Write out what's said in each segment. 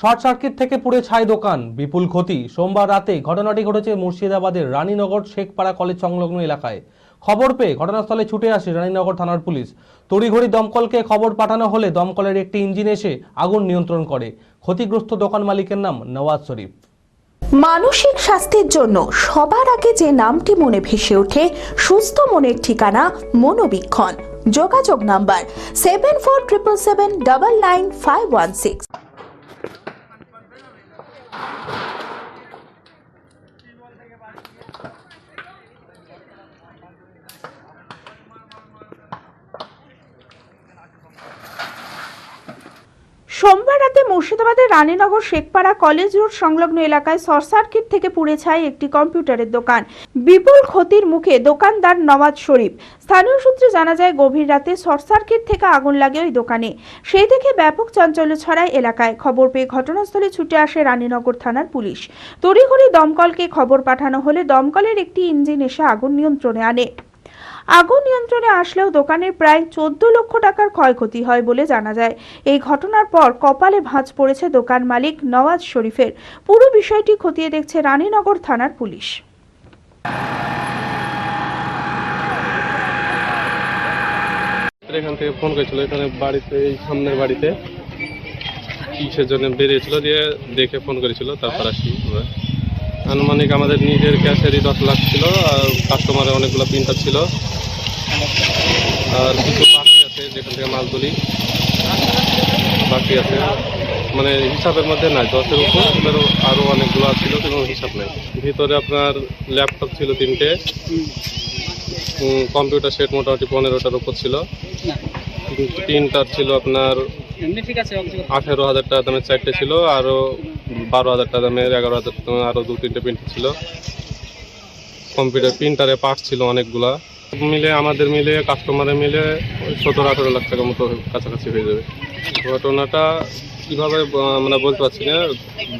Short circuit থেকে পুড়ে ছাই দোকান, বিপুল ক্ষতি। সোমবার রাতে ঘটনাটি ঘটেছে মুর্শিদাবাদের রানীনগর শেখপাড়া কলেজ সংলগ্ন এলাকায়। খবর পেয়ে ঘটনাস্থলে ছুটে আসে রানীনগর থানার পুলিশ। তড়িঘড়ি দমকলকে খবর পাঠানো হলে দমকলের একটি ইঞ্জিন এসে আগুন নিয়ন্ত্রণ করে। ক্ষতিগ্রস্ত দোকান মালিকের নাম নওয়াজ শরীফ। মানসিক স্বাস্থ্যের জন্য সবার আগে যে নামটি মনে ভেসে ওঠে, সুস্থ মনের ঠিকানা মনোবীক্ষণ। যোগাযোগ number seven four triple seven double nine five one six Thank you. সোমবার রাতে মুর্শিদাবাদের রানীনগর শেখপাড়া কলেজ রোড সংলগ্ন এলাকায় শর্ট সার্কিট থেকে পুড়ে ছায় একটি কম্পিউটারের দোকান। বিপুল ক্ষতির মুখে দোকানদার নওয়াজ শরীফ। স্থানীয় সূত্রে জানা যায়, গভীর রাতে শর্ট সার্কিট থেকে আগুন লাগে ওই দোকানে। সেই দেখে ব্যাপক চাঞ্চল্য ছড়ায় এলাকায়। খবর পেয়ে ঘটনাস্থলে ছুটে আসে রানীনগর থানার পুলিশ। তড়িঘড়ি দমকলকে খবর পাঠানো হলে দমকলের একটি ইঞ্জিন এসে আগুন নিয়ন্ত্রণে আনে। আগুন নিয়ন্ত্রণে আসলেও দোকানের প্রায় চোদ্দ লক্ষ টাকার ক্ষয়ক্ষতি হয় বলে জানা যায়। এই ঘটনার পর কপালে ভাঁজ পড়েছে দোকান মালিক নওয়াজ শরীফের। পুরো বিষয়টি খতিয়ে দেখছে রানীনগর থানার পুলিশ। এখান থেকে ফোন করেছিল, এখানে বাড়িতে, এই সামনের বাড়িতে। কিসের জন্য বেরিয়েছিল, দিয়ে দেখে ফোন করেছিল, তারপর আসি আনুমানিক আমাদের নিজের ক্যাশেরই দশ লাখ ছিল আর কাস্টমারের অনেকগুলো প্রিন্টার ছিল। আর কিছু বাকি আছে যেখান থেকে মাল তুলি। বাকি আছে মানে হিসাবের মধ্যে নাই দশের উপর এবার আরও অনেকগুলো ছিল কোনো হিসাব নেই। ভিতরে আপনার ল্যাপটপ ছিল তিনটে। কম্পিউটার সেট মোটামুটি পনেরোটার উপর ছিল। প্রিন্টার ছিল আপনার আঠেরো হাজার টাকা দামের চারটে ছিল আরও বারো হাজার টাকা দামের, এগারো হাজার টাকা আরও দু তিনটে প্রিন্টার ছিল। কম্পিউটার প্রিন্টারে পার্ট ছিল অনেকগুলা। মিলে আমাদের মিলে কাস্টমারে মিলে সতেরো আঠেরো লাখ টাকার মতো কাছাকাছি হয়ে যাবে। ঘটনাটা কীভাবে আমরা বলতে পারছি না।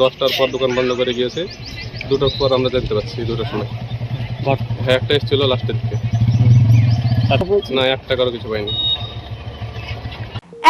দশটার পর দোকান বন্ধ করে গিয়েছে। দুটোর পর আমরা জানতে পারছি দুটোর সময়। হ্যাঁ একটা এসেছিল লাস্টের দিকে। না এক টাকারও কিছু পাইনি।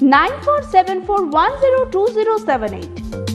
9474102078.